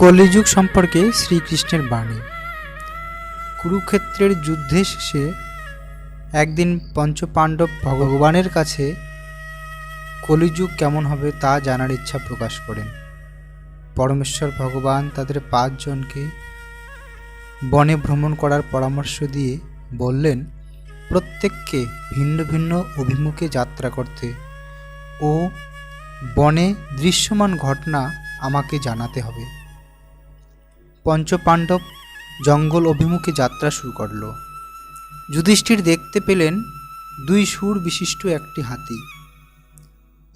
কলিযুগ সম্পর্কে শ্রীকৃষ্ণের বাণী। কুরুক্ষেত্রের যুদ্ধে শেষে একদিন পঞ্চপাণ্ডব ভগবানের কাছে কলিযুগ কেমন হবে তা জানার ইচ্ছা প্রকাশ করেন। পরমেশ্বর ভগবান তাদের পাঁচজনকে বনে ভ্রমণ করার পরামর্শ দিয়ে বললেন, প্রত্যেককে ভিন্ন ভিন্ন অভিমুখে যাত্রা করতে ও বনে দৃশ্যমান ঘটনা আমাকে জানাতে হবে। পঞ্চপাণ্ডব জঙ্গল অভিমুখে যাত্রা শুরু করল। যুধিষ্ঠির দেখতে পেলেন দুই সুর বিশিষ্ট একটি হাতি।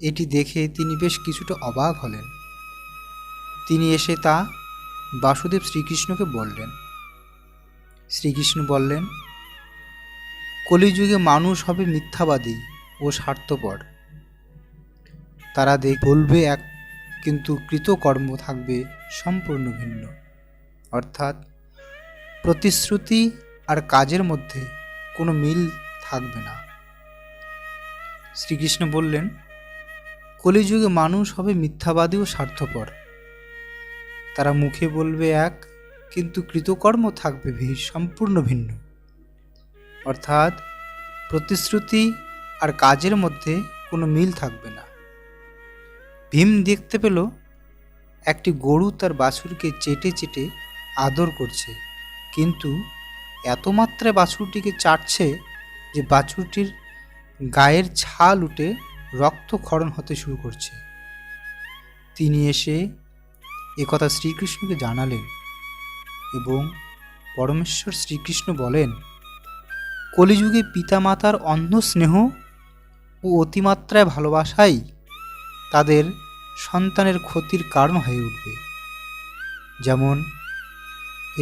এটি দেখে তিনি বেশ কিছুটা অবাক হলেন। তিনি এসে তা বাসুদেব শ্রীকৃষ্ণকে বললেন। শ্রীকৃষ্ণ বললেন, কলিযুগে মানুষ হবে মিথ্যাবাদী ও স্বার্থপর। তারা দেখ, বলবে এক, কিন্তু কৃতকর্ম থাকবে সম্পূর্ণ ভিন্ন। অর্থাৎ প্রতিশ্রুতি আর কাজের মধ্যে কোনো মিল থাকবে না। শ্রীকৃষ্ণ বললেন, কলিযুগে মানুষ হবে মিথ্যাবাদী ও স্বার্থপর। তারা মুখে বলবে এক, কিন্তু কৃতকর্ম থাকবে সম্পূর্ণ ভিন্ন। অর্থাৎ প্রতিশ্রুতি আর কাজের মধ্যে কোনো মিল থাকবে না। ভীম দেখতে পেল, একটি গরু তার বাছুরকে চেটে চেটে আদর করছে। কিন্তু এত মাত্রায় বাছুরটিকে চাটছে যে বাছুরটির গায়ের ছাল উঠে রক্তক্ষরণ হতে শুরু করছে। তিনি এসে একথা শ্রীকৃষ্ণকে জানালেন এবং পরমেশ্বর শ্রীকৃষ্ণ বলেন, কলিযুগে পিতামাতার অন্ধ স্নেহ ও অতিমাত্রায় ভালোবাসাই তাদের সন্তানের ক্ষতির কারণ হয়ে উঠবে। যেমন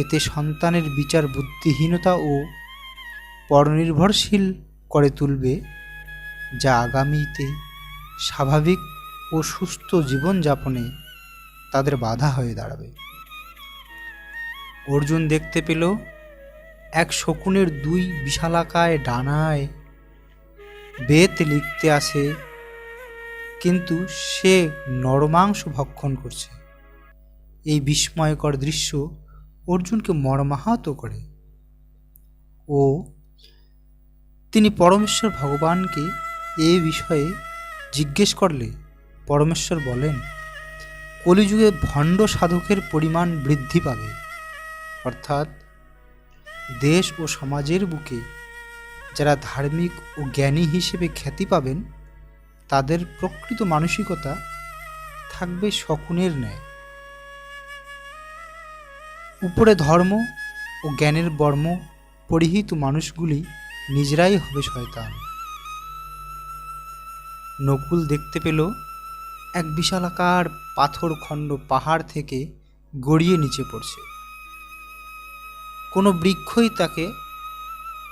এতে সন্তানের বিচার বুদ্ধিহীনতা ও পরনির্ভরশীল করে তুলবে, যা আগামীতে স্বাভাবিক ও সুস্থ জীবনযাপনে তাদের বাধা হয়ে দাঁড়াবে। অর্জুন দেখতে পেল এক শকুনের দুই বিশালাকায় ডানায় বেত লিখতে আসে, কিন্তু সে নরমাংস ভক্ষণ করছে। এই বিস্ময়কর দৃশ্য অর্জুনকে মর্মাহত করে। ও, তিনি পরমেশ্বর ভগবানকে এ বিষয়ে জিজ্ঞেস করলে, পরমেশ্বর বলেন, কলিযুগে ভণ্ড সাধকের পরিমাণ বৃদ্ধি পাবে। অর্থাৎ দেশ ও সমাজের বুকে যারা ধার্মিক ও জ্ঞানী হিসেবে খ্যাতি পাবেন, তাদের প্রকৃত মানসিকতা থাকবে শকুনের ন্যায়। উপরে ধর্ম ও জ্ঞানের বর্ম পরিহিত মানুষগুলি নিজেরাই হবে শয়তান। নকুল দেখতে পেল এক বিশালাকার পাথর খণ্ড পাহাড় থেকে গড়িয়ে নিচে পড়ছে। কোনো বৃক্ষই তাকে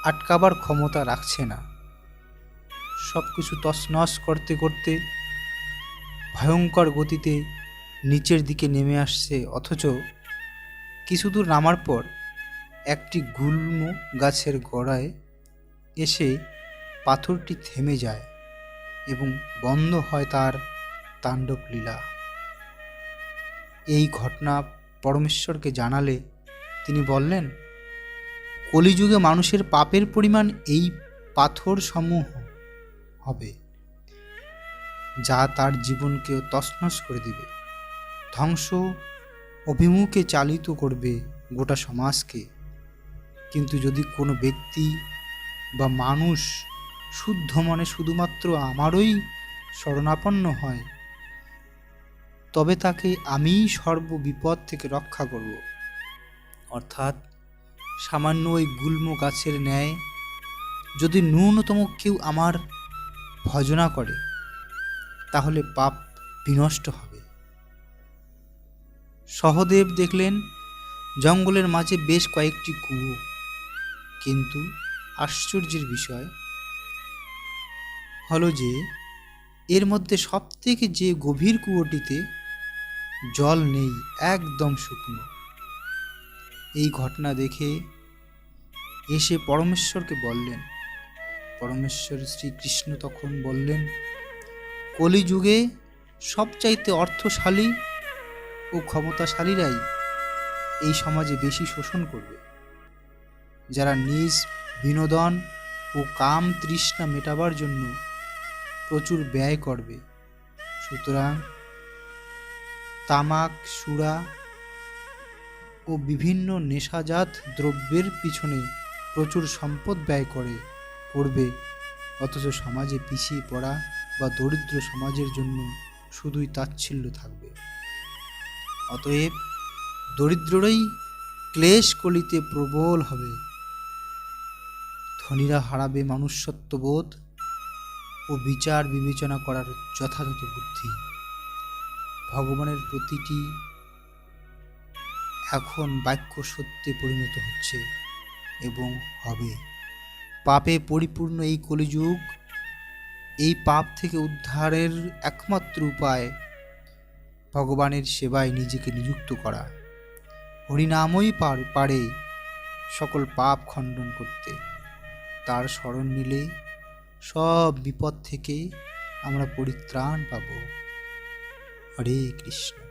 আটকাবার ক্ষমতা রাখছে না। সব কিছু তছনছ করতে করতে ভয়ঙ্কর গতিতে নিচের দিকে নেমে আসছে, অথচ কিছু দূর নামার পর একটি গুল্ম গাছের গোড়ায় এসে পাথরটি থেমে যায় এবং বন্ধ হয় তার তাণ্ডব লীলা এই ঘটনা পরমেশ্বরকে জানালে তিনি বললেন, কলিযুগে মানুষের পাপের পরিমাণ এই পাথর সমূহ হবে, যা তার জীবনকে তছনছ করে দিবে। ধ্বংস অভিমুখে চালিত করবে গোটা সমাজকে। কিন্তু যদি কোনো ব্যক্তি বা মানুষ শুদ্ধ মনে শুধুমাত্র আমারই শরণাপন্ন হয়, তবে তাকে আমিই সর্ব বিপদ থেকে রক্ষা করব। অর্থাৎ সামান্য ওই গুল্ম গাছের ন্যায় যদি ন্যূনতম কেউ আমার ভজনা করে, তাহলে পাপ বিনষ্ট হবে। সহদেব দেখলেন, জঙ্গলের মাঝে বেশ কয়েকটি কুয়ো। কিন্তু আশ্চর্যের বিষয় হলো যে, এর মধ্যে সবথেকে যে গভীর কুয়োটিতে জল নেই, একদম শুকনো। এই ঘটনা দেখে এসে পরমেশ্বরকে বললেন, পরমেশ্বর শ্রীকৃষ্ণ তখন বললেন, কলিযুগে সবচাইতে অর্থশালী ও ক্ষমতাশালীরাই এই সমাজে বেশি শোষণ করবে। যারা নিজ বিনোদন ও কাম তৃষ্ণা মেটাবার জন্য প্রচুর ব্যয় করবে। সুতরাং তামাক সুরা ও বিভিন্ন নেশাজাত দ্রব্যের পিছনে প্রচুর সম্পদ ব্যয় করে, করবে। অথচ সমাজে পিছিয়ে পড়া বা দরিদ্র সমাজের জন্য শুধুই তাচ্ছিল্য থাকবে। অতএব দরিদ্ররাই ক্লেশ কলিতে প্রবল হবে। ধনীরা হারাবে মনুষ্যত্ববোধ ও বিচার বিবেচনা করার যথাযথ বুদ্ধি। ভগবানের প্রতিটি এখন বাক্য সত্যে পরিণত হচ্ছে এবং হবে। পাপে পরিপূর্ণ এই কলিযুগ এই পাপ থেকে উদ্ধারের একমাত্র উপায় ভগবানের সেবায় নিজেকে নিযুক্ত করা। হরিনামই পার, পারে সকল পাপ খণ্ডন করতে। তার স্মরণ নিলে সব বিপদ থেকে আমরা পরিত্রাণ পাব। হরে কৃষ্ণ।